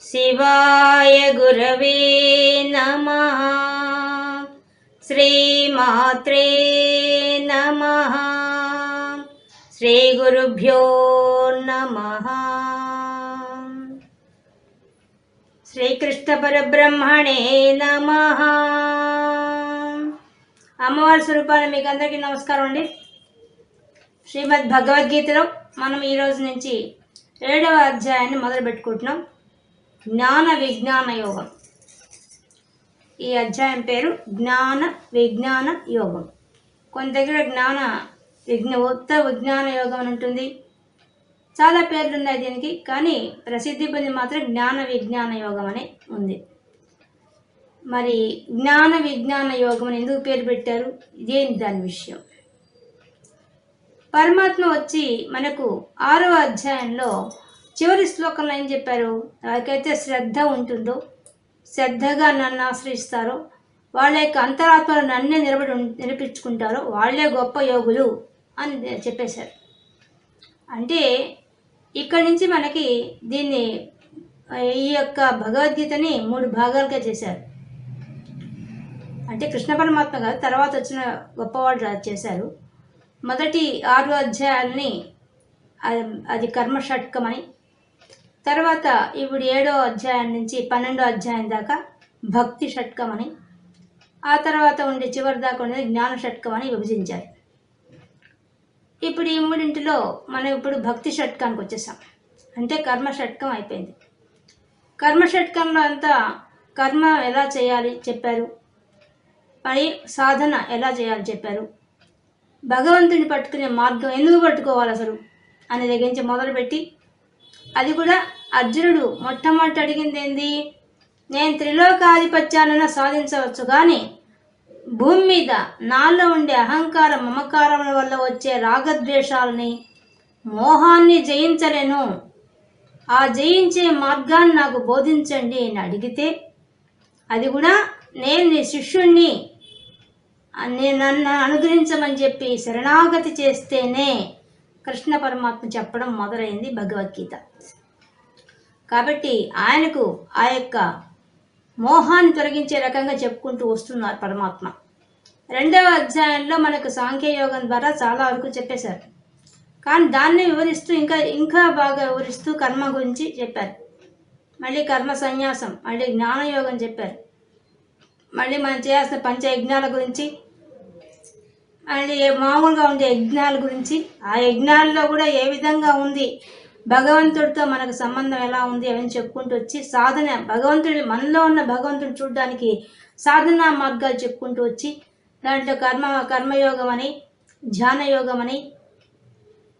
శివాయ గురవే నమ. శ్రీమాత్రే నమ. శ్రీ గురుభ్యో నమ. శ్రీకృష్ణ పరబ్రహ్మణే నమ. అమ్మవారి స్వరూపాన్ని మీకు అందరికీ నమస్కారం అండి. శ్రీమద్ భగవద్గీతలో మనం ఈరోజు నుంచి ఏడవ అధ్యాయాన్ని మొదలు పెట్టుకుంటున్నాం జ్ఞాన విజ్ఞాన యోగం. ఈ అధ్యాయం పేరు జ్ఞాన విజ్ఞాన యోగం. కొన్ని దగ్గర జ్ఞాన విజ్ఞ ఉత్త విజ్ఞాన యోగం అని ఉంటుంది. చాలా పేర్లు ఉన్నాయి దీనికి కానీ ప్రసిద్ధి పొంది మాత్రం జ్ఞాన విజ్ఞాన యోగం అని ఉంది. మరి జ్ఞాన విజ్ఞాన యోగం అని ఎందుకు పేరు పెట్టారు? ఇదేంటి దాని విషయం. పరమాత్మ వచ్చి మనకు ఆరవ అధ్యాయంలో చివరి శ్లోకంలో ఏం చెప్పారు? ఎవరికైతే శ్రద్ధ ఉంటుందో శ్రద్ధగా నన్ను ఆశ్రయిస్తారో వాళ్ళ యొక్క అంతరాత్మలు నన్నే నిలబడి ఉం- నిలిపించుకుంటారో వాళ్ళే గొప్ప యోగులు అని చెప్పేశారు. అంటే ఇక్కడి నుంచి మనకి దీన్ని ఈ యొక్క భగవద్గీతని మూడు భాగాలుగా చేశారు. అంటే కృష్ణ పరమాత్మ గారు తర్వాత వచ్చిన గొప్పవాడు చేశారు. మొదటి ఆరు అధ్యాయాలని అది- అది కర్మ షట్కమని తర్వాత ఇప్పుడు ఏడో అధ్యాయం నుంచి పన్నెండో అధ్యాయం దాకా భక్తి షట్కం అని ఆ తర్వాత ఉండే చివరి దాకా ఉండేది జ్ఞాన షట్కమని విభజించారు. ఇప్పుడు ఈ మూడింటిలో మనం ఇప్పుడు భక్తి షట్కానికి వచ్చేసాం. అంటే కర్మ షట్కం అయిపోయింది. కర్మ షట్కంలో అంతా కర్మ ఎలా చేయాలి చెప్పారు? మరి సాధన ఎలా చేయాలి చెప్పారు? భగవంతుని పట్టుకునే మార్గం ఎందుకు పట్టుకోవాలి అసలు? అనే దగ్గర నుంచి మొదలుపెట్టి అది కూడా అర్జునుడు మొట్టమొదటి అడిగింది ఏంది? నేను త్రిలోకాధిపత్యాలను సాధించవచ్చు కానీ భూమి మీద నాలో ఉండే అహంకార మమకారముల వల్ల వచ్చే రాగద్వేషాలని మోహాన్ని జయించలేను. ఆ జయించే మార్గాన్ని నాకు బోధించండి అని అడిగితే అది కూడా నేను నీ శిష్యుణ్ణి నేను నన్ను అనుగ్రహించమని చెప్పి శరణాగతి చేస్తేనే కృష్ణ పరమాత్మ చెప్పడం మొదలైంది భగవద్గీత. కాబట్టి ఆయనకు ఆ యొక్క మోహాన్ని తొలగించే రకంగా చెప్పుకుంటూ వస్తున్నారు పరమాత్మ. రెండవ అధ్యాయంలో మనకు సాంఖ్యయోగం ద్వారా చాలా వరకు చెప్పేశారు. కానీ దాన్ని వివరిస్తూ ఇంకా ఇంకా బాగా వివరిస్తూ కర్మ గురించి చెప్పారు. మళ్ళీ కర్మ సన్యాసం మళ్ళీ జ్ఞానయోగం చెప్పారు. మళ్ళీ మనం చేయాల్సిన పంచ యజ్ఞాల గురించి అండ్ మామూలుగా ఉండే యజ్ఞాల గురించి ఆ యజ్ఞాల్లో కూడా ఏ విధంగా ఉంది? భగవంతుడితో మనకు సంబంధం ఎలా ఉంది అవన్నీ చెప్పుకుంటూ వచ్చి సాధన భగవంతుడి మనలో ఉన్న భగవంతుడిని చూడడానికి సాధనా మార్గాలు చెప్పుకుంటూ వచ్చి దాంట్లో కర్మ కర్మయోగం అని ధ్యానయోగం అని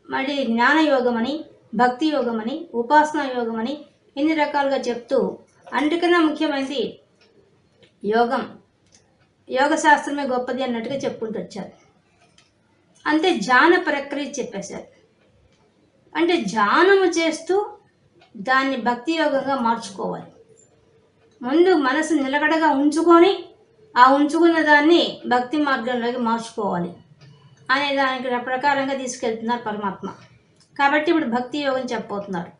మళ్ళీ జ్ఞానయోగం అని భక్తి యోగం అని ఉపాసనా యోగం అని ఇన్ని రకాలుగా చెప్తూ అన్నిటికన్నా ముఖ్యమైనది యోగం. యోగ శాస్త్రమే గొప్పది అన్నట్టుగా చెప్పుకుంటూ వచ్చారు. అంతే ధ్యాన ప్రక్రియ చెప్పేశారు. అంటే ధ్యానము చేస్తూ దాన్ని భక్తి యోగంగా మార్చుకోవాలి. ముందు మనసు నిలకడగా ఉంచుకొని ఆ ఉంచుకున్న దాన్ని భక్తి మార్గంలోకి మార్చుకోవాలి. అనే దానికి ప్రకారంగా తీసుకెళ్తున్నారు పరమాత్మ. కాబట్టి ఇప్పుడు భక్తి యోగం చెప్పబోతున్నారు.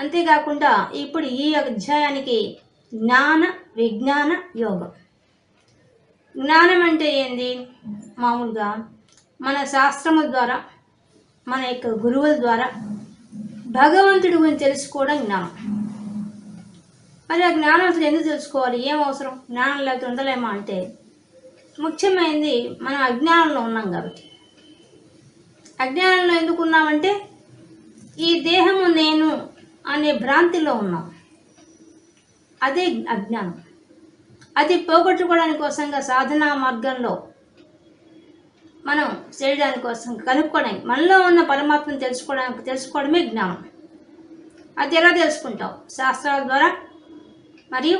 అంతేకాకుండా ఇప్పుడు ఈ అధ్యాయానికి జ్ఞాన విజ్ఞాన యోగం. జ్ఞానం అంటే ఏంది? మామూలుగా మన శాస్త్రముల ద్వారా మన యొక్క గురువుల ద్వారా భగవంతుడి గురించి తెలుసుకోవడం జ్ఞానం. మరి ఆ జ్ఞానం అసలు ఎందుకు తెలుసుకోవాలి? ఏం అవసరం? జ్ఞానం లేకపోతే ఉండలేమా అంటే ముఖ్యమైనది మనం అజ్ఞానంలో ఉన్నాం కాబట్టి. అజ్ఞానంలో ఎందుకు ఉన్నామంటే ఈ దేహము నేను అనే భ్రాంతిలో ఉన్నాం. అదే అజ్ఞానం. అది పోగొట్టుకోవడానికి కోసంగా సాధనా మార్గంలో మనం చేయడానికి కోసం కనుక్కోవడానికి మనలో ఉన్న పరమాత్మను తెలుసుకోవడానికి తెలుసుకోవడమే జ్ఞానం. అది ఎలా తెలుసుకుంటాం శాస్త్రాల ద్వారా మరియు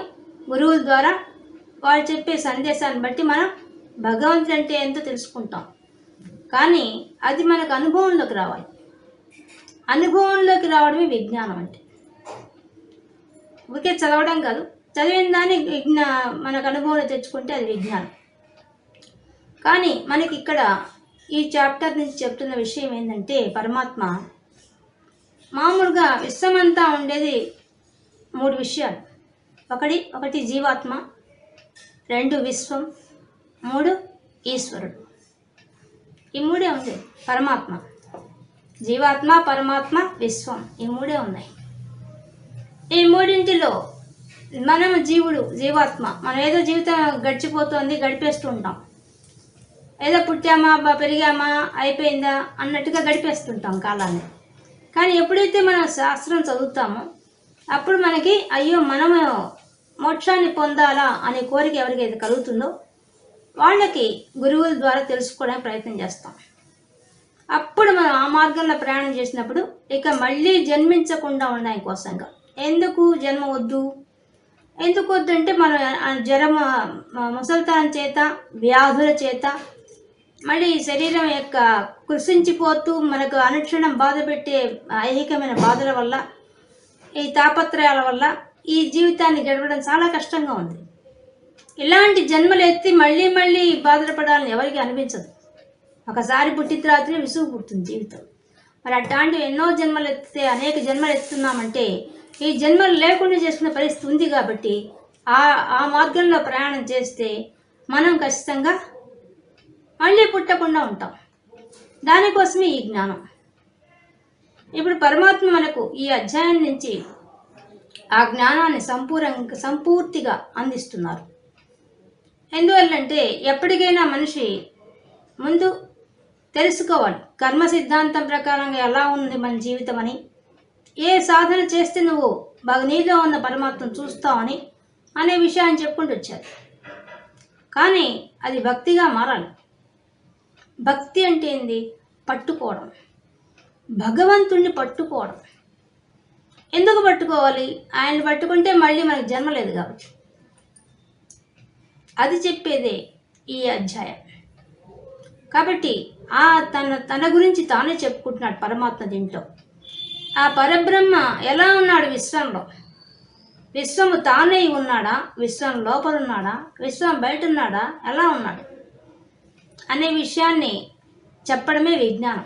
గురువుల ద్వారా వాళ్ళు చెప్పే సందేశాన్ని బట్టి మనం భగవంతుడు అంటే ఎంతో తెలుసుకుంటాం. కానీ అది మనకు అనుభవంలోకి రావాలి. అనుభవంలోకి రావడమే విజ్ఞానం అంటే. ఊరికే చదవడం కాదు చదివిన దాన్ని విజ్ఞా మనకు అనుభవంలో తెచ్చుకుంటే అది విజ్ఞానం. కానీ మనకి ఇక్కడ ఈ చాప్టర్ నుంచి చెప్తున్న విషయం ఏంటంటే పరమాత్మ. మామూలుగా విశ్వమంతా ఉండేది మూడు విషయాలు. ఒకటి ఒకటి జీవాత్మ రెండు విశ్వం మూడు ఈశ్వరుడు. ఈ మూడే ఉంది పరమాత్మ. జీవాత్మ పరమాత్మ విశ్వం. ఈ మూడే ఉన్నాయి. ఈ మూడింటిలో మనం జీవుడు జీవాత్మ. మనం ఏదో జీవితం గడిచిపోతుంది గడిపేస్తూ ఉంటాం ఏదో పుట్టామా బా పెరిగామా అయిపోయిందా అన్నట్టుగా గడిపేస్తుంటాం కాలాన్ని. కానీ ఎప్పుడైతే మనం శాస్త్రం చదువుతామో అప్పుడు మనకి అయ్యో మనము మోక్షాన్ని పొందాలా అనే కోరిక ఎవరికైతే కలుగుతుందో వాళ్ళకి గురువుల ద్వారా తెలుసుకోవడానికి ప్రయత్నం చేస్తాం. అప్పుడు మనం ఆ మార్గంలో ప్రయాణం చేసినప్పుడు ఇక మళ్ళీ జన్మించకుండా ఉండడానికి కోసంగా. ఎందుకు జన్మ వద్దు? ఎందుకు వద్దంటే మనం జ్వరం ముసల్తాన్ చేత వ్యాధుల చేత మళ్ళీ శరీరం యొక్క కృషించిపోతూ మనకు అనుక్షణం బాధ పెట్టే ఐహికమైన బాధల వల్ల ఈ తాపత్రయాల వల్ల ఈ జీవితాన్ని గడపడం చాలా కష్టంగా ఉంది. ఇలాంటి జన్మలు ఎత్తి మళ్ళీ మళ్ళీ బాధలు పడాలని ఎవరికి అనిపించదు. ఒకసారి పుట్టిన రాత్రి విసుగు పుడుతుంది జీవితం. మరి అట్లాంటివి ఎన్నో జన్మలు ఎత్తితే అనేక జన్మలు ఎత్తున్నామంటే ఈ జన్మలు లేకుండా చేసుకునే పరిస్థితి ఉంది కాబట్టి ఆ ఆ మార్గంలో ప్రయాణం చేస్తే మనం ఖచ్చితంగా మళ్ళీ పుట్టకుండా ఉంటాం. దానికోసమే ఈ జ్ఞానం. ఇప్పుడు పరమాత్మ మనకు ఈ అధ్యాయం నుంచి ఆ జ్ఞానాన్ని సంపూర్ణ సంపూర్తిగా అందిస్తున్నారు. ఎందువల్లంటే ఎప్పటికైనా మనిషి ముందు తెలుసుకోవాలి. కర్మ సిద్ధాంతం ప్రకారంగా ఎలా ఉంది మన జీవితం అని? ఏ సాధన చేస్తే నువ్వు బాగా నీలో ఉన్న పరమాత్మను చూస్తావని అనే విషయాన్ని చెప్పుకుంటూ వచ్చారు. కానీ అది భక్తిగా మారాలి. భక్తి అంటే ఏంది? పట్టుకోవడం. భగవంతుణ్ణి పట్టుకోవడం. ఎందుకు పట్టుకోవాలి? ఆయన పట్టుకుంటే మళ్ళీ మనకు జన్మ లేదు కాబట్టి. అది చెప్పేదే ఈ అధ్యాయం. కాబట్టి ఆ తన తన గురించి తానే చెప్పుకుంటున్నాడు పరమాత్మ దీంట్లో. ఆ పరబ్రహ్మ ఎలా ఉన్నాడు విశ్వంలో? విశ్వము తానే ఉన్నాడా? విశ్వం లోపల ఉన్నాడా? విశ్వం బయట ఉన్నాడా? ఎలా ఉన్నాడు? అనే విషయాన్ని చెప్పడమే విజ్ఞానం.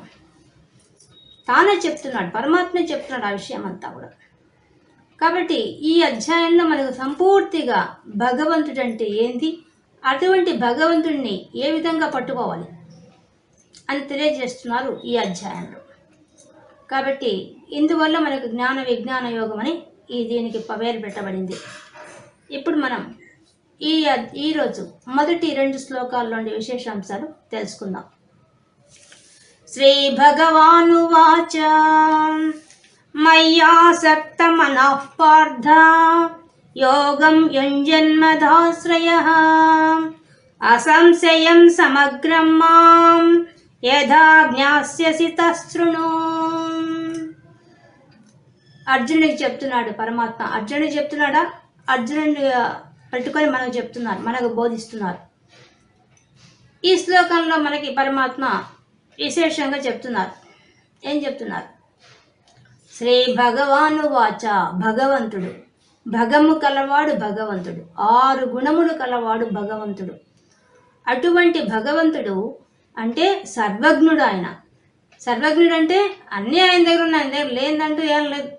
తానే చెప్తున్నాడు పరమాత్మే చెప్తున్నాడు ఆ విషయం అంతా కూడా. కాబట్టి ఈ అధ్యాయంలో మనకు సంపూర్తిగా భగవంతుడంటే ఏంది? అటువంటి భగవంతుడిని ఏ విధంగా పట్టుకోవాలి? అని తెలియజేస్తున్నారు ఈ అధ్యాయంలో. కాబట్టి ఇందువల్ల మనకు జ్ఞాన విజ్ఞాన యోగం అని ఈ దీనికి పేరు పెట్టబడింది. ఇప్పుడు మనం ఈ ఈరోజు మొదటి రెండు శ్లోకాల్లోని విశేషాంశాలు తెలుసుకుందాం. శ్రీ భగవానువాచ మయ్యాసక్త మనః పార్థ యోగం యుంజన్మదాశ్రయ అసంశయం సమగ్రం మాం యథా జ్ఞాస్యసి తశృణు అర్జునుడికి చెప్తున్నాడు పరమాత్మ. అర్జునుడికి చెప్తున్నాడా? అర్జునుడిని పెట్టుకొని మనకు చెప్తున్నారు మనకు బోధిస్తున్నారు. ఈ శ్లోకంలో మనకి పరమాత్మ విశేషంగా చెప్తున్నారు. ఏం చెప్తున్నారు? శ్రీ భగవాను వాచ భగవంతుడు. భగము కలవాడు భగవంతుడు. ఆరు గుణములు కలవాడు భగవంతుడు. అటువంటి భగవంతుడు అంటే సర్వజ్ఞుడు ఆయన. సర్వజ్ఞుడు అంటే అన్నీ ఆయన దగ్గర ఉన్నాయి ఆయన దగ్గర లేదంటూ ఏం లేదు.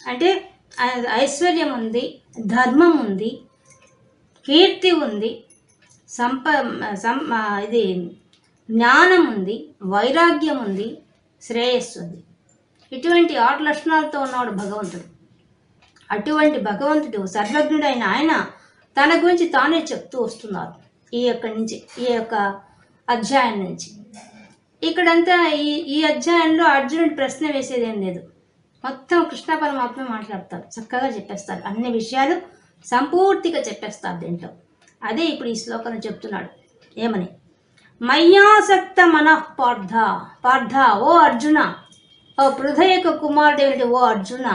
అంటే ఐశ్వర్యం ఉంది ధర్మం ఉంది కీర్తి ఉంది సంప సం ఇది జ్ఞానం ఉంది వైరాగ్యం ఉంది శ్రేయస్సు ఉంది. ఇటువంటి ఆరు లక్షణాలతో ఉన్నవాడు భగవంతుడు. అటువంటి భగవంతుడు సర్వజ్ఞుడైన ఆయన తన గురించి తానే చెప్తూ వస్తున్నారు. ఈ యొక్క నుంచి ఈ యొక్క అధ్యాయం నుంచి ఇక్కడంతా ఈ ఈ అధ్యాయంలో అర్జునుడు ప్రశ్న వేసేది ఏం లేదు. మొత్తం కృష్ణ పరమాత్మ మాట్లాడతారు చక్కగా చెప్పేస్తారు అన్ని విషయాలు సంపూర్తిగా చెప్పేస్తారు దీంట్లో. అదే ఇప్పుడు ఈ శ్లోకంలో చెప్తున్నాడు. ఏమని? మయ్యాసక్త మనః పార్థ పార్థ ఓ అర్జున! ఓ హృదయక కుమారుడేమిటి ఓ అర్జున!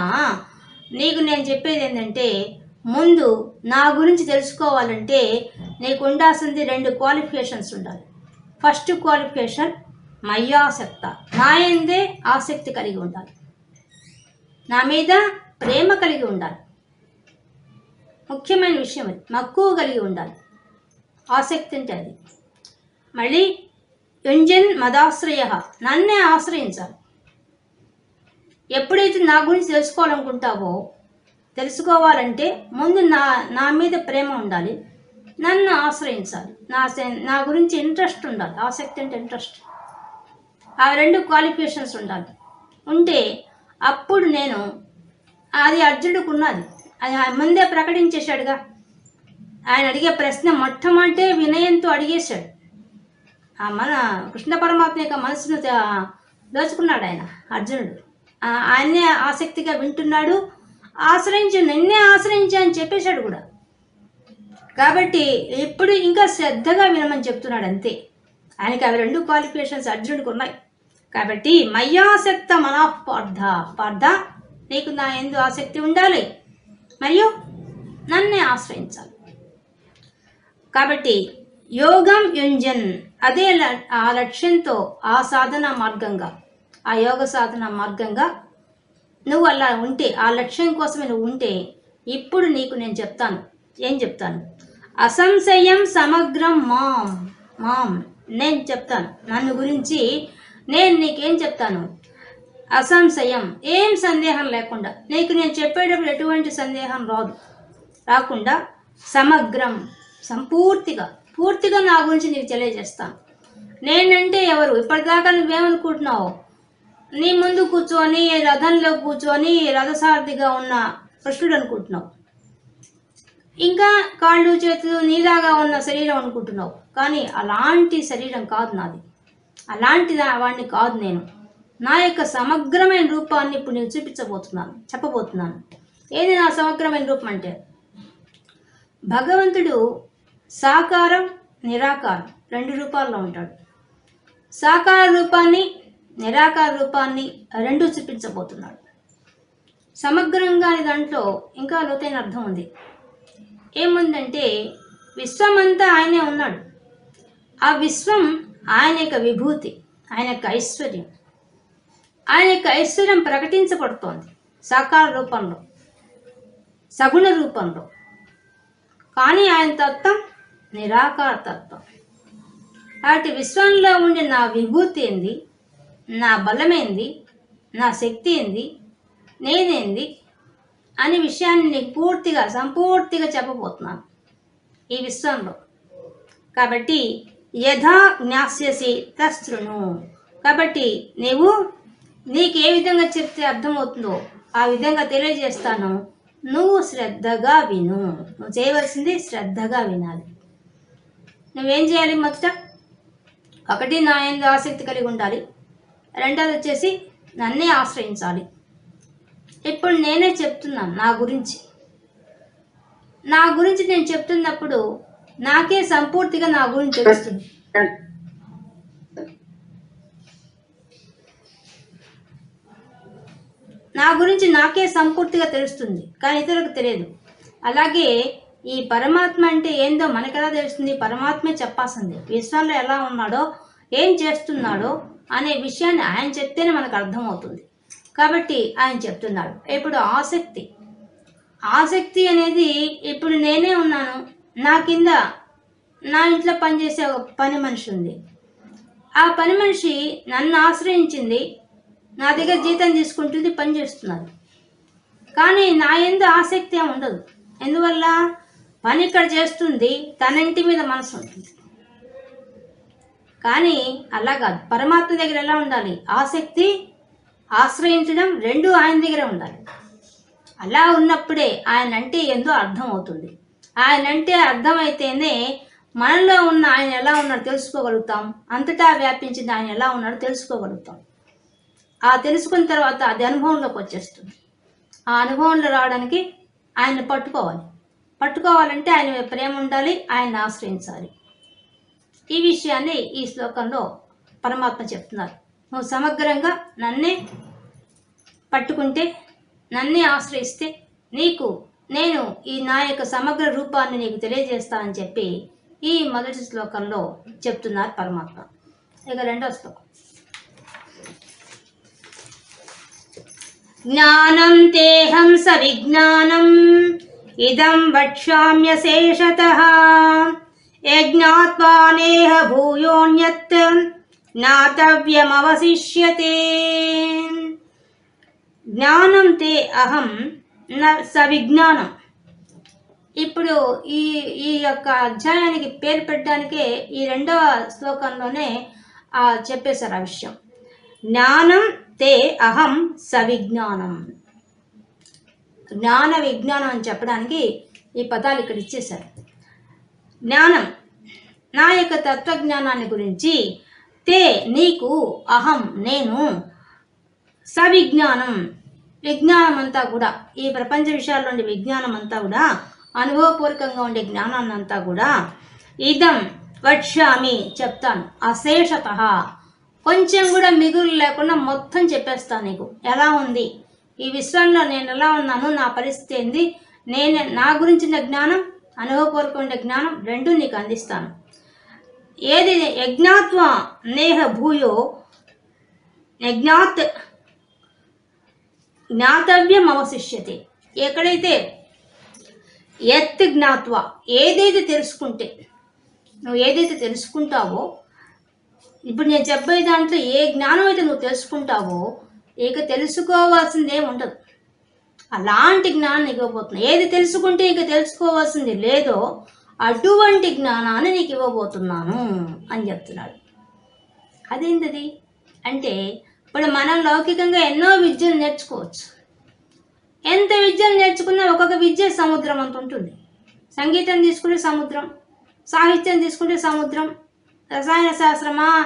నీకు నేను చెప్పేది ఏంటంటే ముందు నా గురించి తెలుసుకోవాలంటే నీకు ఉండాల్సింది రెండు క్వాలిఫికేషన్స్ ఉండాలి. ఫస్ట్ క్వాలిఫికేషన్ మయ్యాసక్త. నా ఎందే ఆసక్తి కలిగి ఉండాలి. నా మీద ప్రేమ కలిగి ఉండాలి. ముఖ్యమైన విషయం అది. మక్కువ కలిగి ఉండాలి. ఆసక్తి అంటే అది. మళ్ళీ యుంజన్ మదాశ్రయ. నన్నే ఆశ్రయించాలి. ఎప్పుడైతే నా గురించి తెలుసుకోవాలనుకుంటావో తెలుసుకోవాలంటే ముందు నా నా మీద ప్రేమ ఉండాలి. నన్ను ఆశ్రయించాలి. నా నా గురించి ఇంట్రెస్ట్ ఉండాలి. ఆసక్తి అంటే ఇంట్రెస్ట్. ఆ రెండు క్వాలిఫికేషన్స్ ఉండాలి. ఉంటే అప్పుడు నేను అది అర్జునుడికి ఉన్నది. అది ముందే ప్రకటించేశాడుగా. ఆయన అడిగే ప్రశ్న మొట్టమొదటే వినయంతో అడిగేశాడు. ఆ మన కృష్ణ పరమాత్మ యొక్క మనసును దోచుకున్నాడు ఆయన అర్జునుడు. ఆయన్నే ఆసక్తిగా వింటున్నాడు. ఆశ్రయించి నిన్నే ఆశ్రయించా అని చెప్పేశాడు కూడా. కాబట్టి ఇప్పుడు ఇంకా శ్రద్ధగా వినమని చెప్తున్నాడు అంతే. ఆయనకి అవి రెండు క్వాలిఫికేషన్స్ అర్జునుడికి ఉన్నాయి. కాబట్టి మయ్యాసక్త మనః పార్థ పార్థ నీకు నా ఎందు ఆసక్తి ఉండాలి. మరియు నన్నే ఆశ్రయించాలి. కాబట్టి యోగం యుంజన్ అదే ఆ లక్ష్యంతో ఆ సాధన మార్గంగా ఆ యోగ సాధన మార్గంగా నువ్వు అలా ఉంటే ఆ లక్ష్యం కోసమే నువ్వు ఉంటే ఇప్పుడు నీకు నేను చెప్తాను. ఏం చెప్తాను? అసంశయం సమగ్రం మామ్ మామ్ నేను చెప్తాను. నన్ను గురించి నేను నీకేం చెప్తాను? అసంశయం ఏం సందేహం లేకుండా. నీకు నేను చెప్పేటప్పుడు ఎటువంటి సందేహం రాదు. రాకుండా సమగ్రం సంపూర్తిగా పూర్తిగా నా గురించి నీకు తెలియజేస్తాను. నేనంటే ఎవరు? ఇప్పటిదాకా నువ్వేమనుకుంటున్నావు? నీ ముందు కూర్చొని రథంలో కూర్చొని రథసారథిగా ఉన్న కృష్ణుడు అనుకుంటున్నావు. ఇంకా కాళ్ళు చేతులు నీలాగా ఉన్న శరీరం అనుకుంటున్నావు. కానీ అలాంటి శరీరం కాదు నాది. అలాంటి వాడిని కాదు నేను. నా యొక్క సమగ్రమైన రూపాన్ని ఇప్పుడు నేను చూపించబోతున్నాను చెప్పబోతున్నాను. ఏది నా సమగ్రమైన రూపం అంటే? భగవంతుడు సాకారం నిరాకారం రెండు రూపాల్లో ఉంటాడు. సాకార రూపాన్ని నిరాకార రూపాన్ని రెండు చూపించబోతున్నాడు. సమగ్రంగా దాంట్లో ఇంకా లోతైన అర్థం ఉంది. ఏముందంటే విశ్వమంతా ఆయనే ఉన్నాడు. ఆ విశ్వం ఆయన యొక్క విభూతి ఆయన యొక్క ఐశ్వర్యం. ఆయన యొక్క ఐశ్వర్యం ప్రకటించబడుతోంది సాకార రూపంలో సగుణ రూపంలో. కానీ ఆయన తత్వం నిరాకార తత్వం. వాటి విశ్వంలో ఉండే నా విభూతి ఏంది? నా బలమేంది? నా శక్తి ఏంది? నేనేంది? అనే విషయాన్ని నీకు పూర్తిగా సంపూర్తిగా చెప్పబోతున్నాను ఈ విశ్వంలో. కాబట్టి యథా జ్ఞాస్యసి తస్త్రును కాబట్టి నీవు నీకు ఏ విధంగా చెప్తే అర్థమవుతుందో ఆ విధంగా తెలియజేస్తాను. నువ్వు శ్రద్ధగా విను. నువ్వు చేయవలసింది శ్రద్ధగా వినాలి. నువ్వేం చేయాలి మొదట? ఒకటి నా ఎందు ఆసక్తి కలిగి ఉండాలి. రెండోది వచ్చేసి నన్నే ఆశ్రయించాలి. ఇప్పుడు నేనే చెప్తున్నాను నా గురించి. నా గురించి నేను చెప్తున్నప్పుడు నాకే సంపూర్తిగా నా గురించి తెలుస్తుంది. నా గురించి నాకే సంపూర్తిగా తెలుస్తుంది కానీ ఇతరులకు తెలియదు. అలాగే ఈ పరమాత్మ అంటే ఏందో మనకెలా తెలుస్తుంది? పరమాత్మే చెప్పాల్సింది. విశ్వంలో ఎలా ఉన్నాడో ఏం చేస్తున్నాడో అనే విషయాన్ని ఆయన చెప్తేనే మనకు అర్థమవుతుంది. కాబట్టి ఆయన చెప్తున్నాడు. ఇప్పుడు ఆసక్తి. ఆసక్తి అనేది ఇప్పుడు నేనే ఉన్నాను. నా కింద నా ఇంట్లో పనిచేసే ఒక పని మనిషి ఉంది. ఆ పని మనిషి నన్ను ఆశ్రయించింది. నా దగ్గర జీతం తీసుకుంటుంది పని చేస్తున్నది కానీ నా ఎందు ఆసక్తి ఉండదు. ఎందువల్ల? పని ఇక్కడ చేస్తుంది తన ఇంటి మీద మనసు ఉంటుంది. కానీ అలా కాదు. పరమాత్మ దగ్గర ఎలా ఉండాలి? ఆసక్తి ఆశ్రయించడం రెండు ఆయన దగ్గర ఉండాలి. అలా ఉన్నప్పుడే ఆయన అంటే ఎంతో అర్థం అవుతుంది ఆయన అంటే అర్థమైతేనే మనలో ఉన్న ఆయన ఎలా ఉన్నాడో తెలుసుకోగలుగుతాం. అంతటా వ్యాపించిన ఆయన ఎలా ఉన్నాడో తెలుసుకోగలుగుతాం. ఆ తెలుసుకున్న తర్వాత అది అనుభవంలోకి వచ్చేస్తుంది. ఆ అనుభవంలో రావడానికి ఆయన పట్టుకోవాలి. పట్టుకోవాలంటే ఆయన ప్రేమ ఉండాలి ఆయన ఆశ్రయించాలి. ఈ విషయాన్ని ఈ శ్లోకంలో పరమాత్మ చెప్తున్నారు. నువ్వు సమగ్రంగా నన్నే పట్టుకుంటే నన్నే ఆశ్రయిస్తే నీకు నేను ఈ నా యొక్క సమగ్ర రూపాన్ని నీకు తెలియజేస్తా అని చెప్పి ఈ మొదటి శ్లోకంలో చెప్తున్నారు పరమాత్మ. ఇక రెండో శ్లోకం. జ్ఞానం తేహం సవిజ్ఞానం ఇదం వక్ష్యామ్య శేషత యజ్ఞాత్వానేహ భూయోన్యత్. జ్ఞాతవ్యమవశిష్యతే జ్ఞానం తే అహం న సవిజ్ఞానం ఇప్పుడు ఈ ఈ యొక్క అధ్యాయానికి పేరు పెట్టడానికే ఈ రెండవ శ్లోకంలోనే చెప్పేశారు ఆ విషయం. జ్ఞానం తే అహం సవిజ్ఞానం. జ్ఞాన విజ్ఞానం అని చెప్పడానికి ఈ పదాలు ఇక్కడ ఇచ్చేశారు. జ్ఞానం నా యొక్క తత్వజ్ఞానాన్ని గురించి తే నీకు అహం నేను సవిజ్ఞానం విజ్ఞానం అంతా కూడా ఈ ప్రపంచ విషయాల్లో ఉండే విజ్ఞానం అంతా కూడా అనుభవపూర్వకంగా ఉండే జ్ఞానాన్ని అంతా కూడా ఇదం వక్ష్యామి చెప్తాను. అశేషత. కొంచెం కూడా మిగులు లేకుండా మొత్తం చెప్పేస్తాను నీకు. ఎలా ఉంది? ఈ విశ్వంలో నేను ఎలా ఉన్నాను? నా పరిస్థితి ఏంది? నేను నా గురించిన జ్ఞానం అనుభవపూర్వకం ఉండే జ్ఞానం రెండు నీకు అందిస్తాను. ఏది యజ్ఞాత్వ నేహ భూయో యజ్ఞాత్ జ్ఞాతవ్యం అవశిష్యతే. ఎక్కడైతే ఎత్ జ్ఞాత్వ ఏదైతే తెలుసుకుంటే నువ్వు ఏదైతే తెలుసుకుంటావో ఇప్పుడు నేను చెప్పే దాంట్లో ఏ జ్ఞానం అయితే నువ్వు తెలుసుకుంటావో ఇక తెలుసుకోవాల్సింది ఉండదు. అలాంటి జ్ఞానం ఇవ్వబోతున్నాయి ఏది తెలుసుకుంటే ఇక తెలుసుకోవాల్సింది లేదో అటువంటి జ్ఞానాన్ని నీకు ఇవ్వబోతున్నాను అని చెప్తున్నాడు. అదేంటది? అంటే ఇప్పుడు మనం లౌకికంగా ఎన్నో విద్యలు నేర్చుకోవచ్చు. ఎంత విద్యలు నేర్చుకున్నా ఒక్కొక్క విద్య సముద్రం అంత ఉంటుంది. సంగీతం తీసుకుంటే సముద్రం సాహిత్యం తీసుకుంటే సముద్రం రసాయన శాస్త్రమా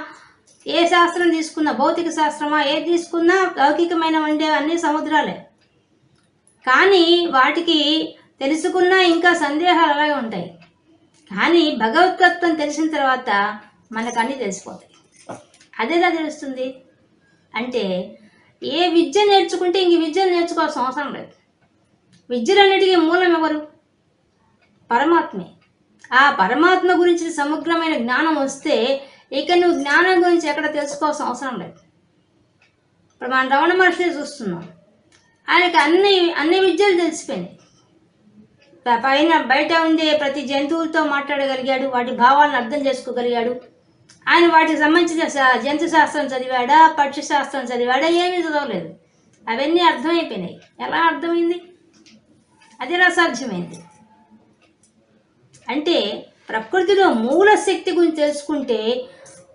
ఏ శాస్త్రం తీసుకున్నా భౌతిక శాస్త్రమా ఏది తీసుకున్నా లౌకికమైన ఉండే అన్ని సముద్రాలే. కానీ వాటికి తెలుసుకున్నా ఇంకా సందేహాలు అలాగే ఉంటాయి. కానీ భగవత్తత్వం తెలిసిన తర్వాత మనకు అన్నీ తెలిసిపోతాయి. అదేలా తెలుస్తుంది? అంటే ఏ విద్య నేర్చుకుంటే ఇంక విద్యను నేర్చుకోవాల్సిన అవసరం లేదు. విద్యలన్నిటికీ మూలం ఎవరు? పరమాత్మే. ఆ పరమాత్మ గురించి సమగ్రమైన జ్ఞానం వస్తే ఇక నువ్వు జ్ఞానం గురించి ఎక్కడ తెలుసుకోవాల్సిన అవసరం లేదు. ఇప్పుడు మన రమణ మహర్షిని చూస్తున్నాం. ఆయనకి అన్ని అన్ని విద్యలు తెలిసిపోయినాయి. పైన బయట ఉండే ప్రతి జంతువులతో మాట్లాడగలిగాడు. వాటి భావాలను అర్థం చేసుకోగలిగాడు. ఆయన వాటికి సంబంధించిన జంతు శాస్త్రం చదివాడా పక్షి శాస్త్రం చదివాడా ఏమీ చదవలేదు. అవన్నీ అర్థమైపోయినాయి. ఎలా అర్థమైంది? అది ఎలా సాధ్యమైంది. అంటే ప్రకృతిలో మూల శక్తి గురించి తెలుసుకుంటే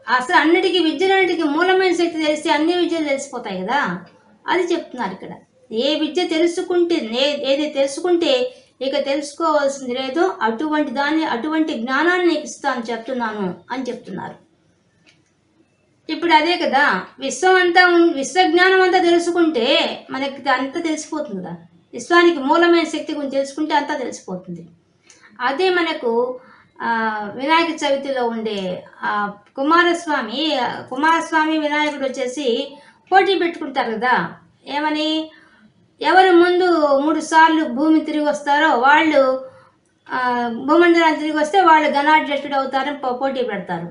అసలు అన్నిటికీ విద్యలన్నిటికీ మూలమైన శక్తి తెలిస్తే అన్ని విద్యలు తెలిసిపోతాయి కదా? అది చెప్తున్నారు ఇక్కడ. ఏ విద్య తెలుసుకుంటే నే- ఏది తెలుసుకుంటే ఇక తెలుసుకోవాల్సింది లేదో. అటువంటి దాన్ని అటువంటి జ్ఞానాన్ని నీకు ఇస్తాను చెప్తున్నాను అని చెప్తున్నారు. ఇప్పుడు అదే కదా విశ్వం అంతా విశ్వ విశ్వజ్ఞానం అంతా తెలుసుకుంటే మనకి అంతా తెలిసిపోతుంది? కదా విశ్వానికి మూలమైన శక్తి గురించి తెలుసుకుంటే అంతా తెలిసిపోతుంది. అదే మనకు వినాయక చవితిలో ఉండే కుమారస్వామి కుమారస్వామి వినాయకుడు వచ్చేసి పోటీ పెట్టుకుంటారు కదా? ఏమని? ఎవరు ముందు మూడు సార్లు భూమి తిరిగి వస్తారో వాళ్ళు ఆ, భూమండలాన్ని తిరిగి వస్తే వాళ్ళు గణాధ్యక్షుడు అవుతారని పోటీ పెడతారు.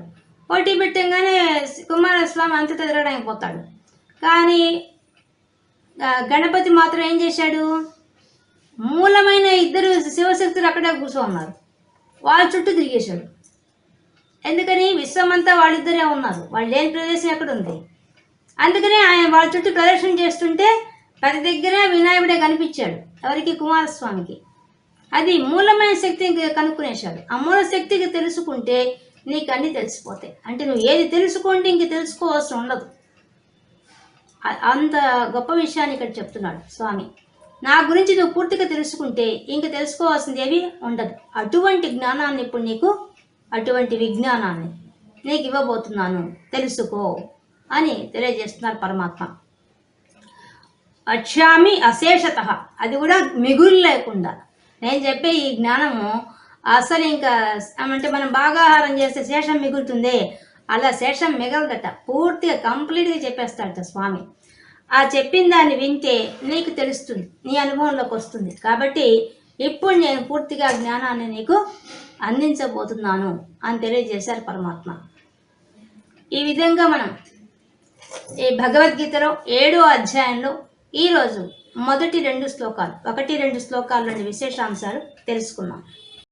పోటీ పెట్టంగానే కుమారస్వామి అంత తిరగడానికి పోతాడు. కానీ గణపతి మాత్రం ఏం చేశాడు? మూలమైన ఇద్దరు శివశక్తులు అక్కడే కూర్చో ఉన్నారు వాళ్ళ చుట్టూ తిరిగేశాడు. ఎందుకని? విశ్వమంతా వాళ్ళిద్దరే ఉన్నారు. వాళ్ళు లేని ప్రదేశం ఎక్కడ ఉంది? అందుకని ఆయన వాళ్ళ చుట్టూ ప్రదర్శన చేస్తుంటే ప్రతి దగ్గర వినాయకుడే కనిపించాడు ఎవరికి? కుమారస్వామికి. అది మూలమైన శక్తిని కనుక్కునేశాడు ఆ మూల శక్తికి తెలుసుకుంటే నీకు అన్నీ తెలిసిపోతాయి. అంటే నువ్వు ఏది తెలుసుకుంటే ఇంక తెలుసుకోవాల్సి ఉండదు. అంత గొప్ప విషయాన్ని ఇక్కడ చెప్తున్నాడు స్వామి. నా గురించి నువ్వు పూర్తిగా తెలుసుకుంటే ఇంక తెలుసుకోవాల్సింది ఏవి ఉండదు. అటువంటి జ్ఞానాన్ని ఇప్పుడు నీకు అటువంటి విజ్ఞానాన్ని నీకు ఇవ్వబోతున్నాను. తెలుసుకో అని తెలియజేస్తున్నారు పరమాత్మ. అక్షామి అశేషత. అది కూడా మిగులు లేకుండా. నేను చెప్పే ఈ జ్ఞానము అసలు ఇంకా అంటే మనం బాగా ఆహారం చేస్తే శేషం మిగులుతుందే? అలా శేషం మిగలదట. పూర్తిగా కంప్లీట్గా చెప్పేస్తాడట స్వామి. ఆ చెప్పిన దాన్ని వింటే నీకు తెలుస్తుంది. నీ అనుభవంలోకి వస్తుంది. కాబట్టి ఇప్పుడు నేను పూర్తిగా జ్ఞానాన్ని నీకు అందించబోతున్నాను అని తెలియజేశారు పరమాత్మ. ఈ విధంగా మనం ఈ భగవద్గీతలో ఏడో అధ్యాయంలో ఈరోజు మొదటి రెండు శ్లోకాలు ఒకటి రెండు శ్లోకాల్లోని విశేషాంశాలు తెలుసుకున్నాం